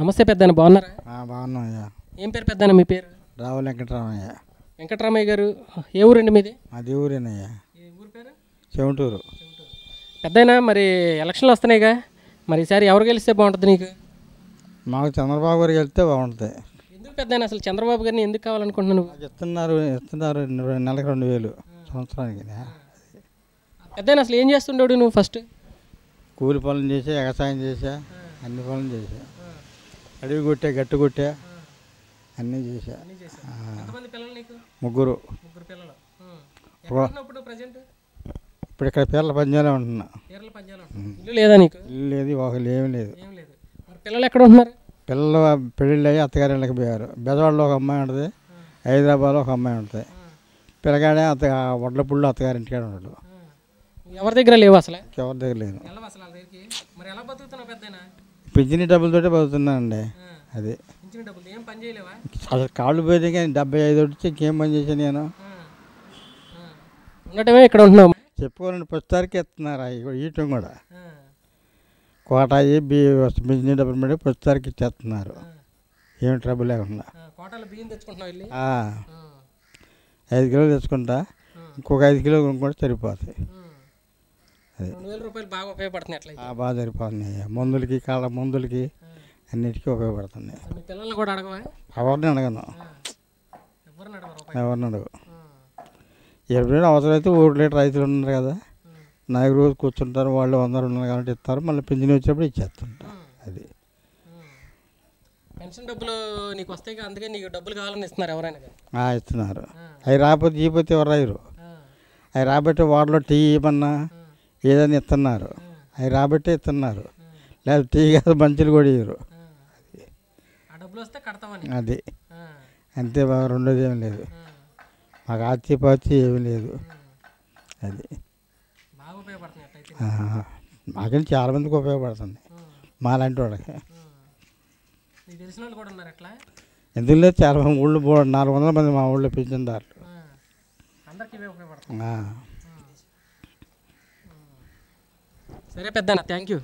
నమస్తే పెద్దన బాగున్నారా? బాగున్నాయ్యా ఏం పేరు పెద్దన మీ పేరు? రావుల వెంకటరామయ్య. వెంకటరామయ్య గారు ఏ ఊరండి మీది? మాది ఊరేనయ్యా. ఊరు పేరు? చెవుటూరు పెద్దయినా మరి ఎలక్షన్లు వస్తున్నాయిగా. మరి ఈసారి ఎవరు గెలిస్తే బాగుంటుంది నీకు? మాకు చంద్రబాబు గారికి వెళ్తే బాగుంటుంది. ఎందుకు పెద్దయినా అసలు చంద్రబాబు గారిని ఎందుకు కావాలనుకుంటున్నావు నువ్వు? మాకు ఇస్తున్నారు నెలకు రెండు వేలు సంవత్సరానికి. పెద్దయినా అసలు ఏం చేస్తుండేవాడు నువ్వు ఫస్ట్ కూలి పనులు చేసా వ్యవసాయం చేసా అన్ని పనులు చేసా. అడవి కొట్టా గట్టు కొట్టా అన్నీ పిల్లలు నీకు? ముగ్గురు. పిల్లలు. ఇప్పుడు ఇక్కడ పేర్ల పంజాలే ఉంటున్నా. లేదా నీకు? లేదు ఒకళ్ళు ఏమీ లేదు. పిల్లలు ఎక్కడ ఉంటున్నారు? పిల్లలు పెళ్ళిళ్ళు అయ్యి అత్తగారిళ్ళకి పోయారు. బెదవాడలో ఒక అమ్మాయి ఉంటుంది హైదరాబాద్లో ఒక అమ్మాయి ఉంటుంది. పిల్లగాడే అత్త వడ్లపుళ్ళు అత్తగారింటికాడ ఉంటాడు ఎవరి దగ్గర లేవు అసలు? ఎవరి దగ్గర లేదు. పింఛని డబ్బులతోటే అది. ఏం పని చేయలేవా? అసలు కాళ్ళు పోయితే కానీ డెబ్బై ఐదు వచ్చి ఇంకేం పని చేశాను నేను? ఉండటమే ఇక్కడ ఉంటున్నావు. చెప్పుకోవాలని పుస్తకానికి ఇస్తున్నారు అవి కూడా. కోటాయి బి పింఛని డబ్బులు పెట్టి పుస్తకానికి ఇచ్చేస్తున్నారు. ఏమి ట్రబుల్ లేకుండా. బియ్యం ఐదు కిలోలు తెచ్చుకుంటా. ఇంకొక ఐదు కిలోలు కొనుక్కుంటే సరిపోతాయి. అది రెండు వేల రూపాయలు బాగా అట్లయితే. సరిపోతున్నాయి. మందులకి కాళ్ళ మందులకి అన్నిటికీ ఉపయోగపడుతున్నాయి. మీ పిల్లల్ని కూడా అడగవా? ఎవరిని అడగను. ఎవరిని ఎవరిని అడగ ఎప్పుడైనా అవసరమైతే ఊర్లో రైతులు ఉన్నారు కదా. నాకు రోజు కూర్చుంటారు వాళ్ళు వందరు ఉన్నారు కాబట్టి ఇస్తారు మళ్ళీ పింఛన్ వచ్చినప్పుడు ఇచ్చేస్తుంటారు. అది. పెన్షన్ డబ్బులు నీకు వస్తాయి అందుకే నీకు డబ్బులు కావాలని ఇస్తున్నారు ఎవరైనా ఇస్తున్నారు. అవి రాకపోతే ఇవ్వకపోతే ఎవరు రాయరు. అవి రాబట్టి వాటిలో టీ ఇవ్వమన్నా ఏదైనా ఇస్తున్నారు అవి రాబట్టే ఇస్తున్నారు లేదా టీ కాదు మంచులు కూడా ఇవ్వరు అది. అంతే బాగా రెండోది ఏం లేదు. మాకు పాస్తి ఏమీ లేదు. అది. మాకని చాలా మందికి ఉపయోగపడుతుంది. మాలాంటి వాళ్ళకి. ఎందుకు లేదు చాలా మంది ఊళ్ళో నాలుగు వందల మంది మా ఊళ్ళో పింఛన్దారులు సరే పెద్దనా థ్యాంక్ యూ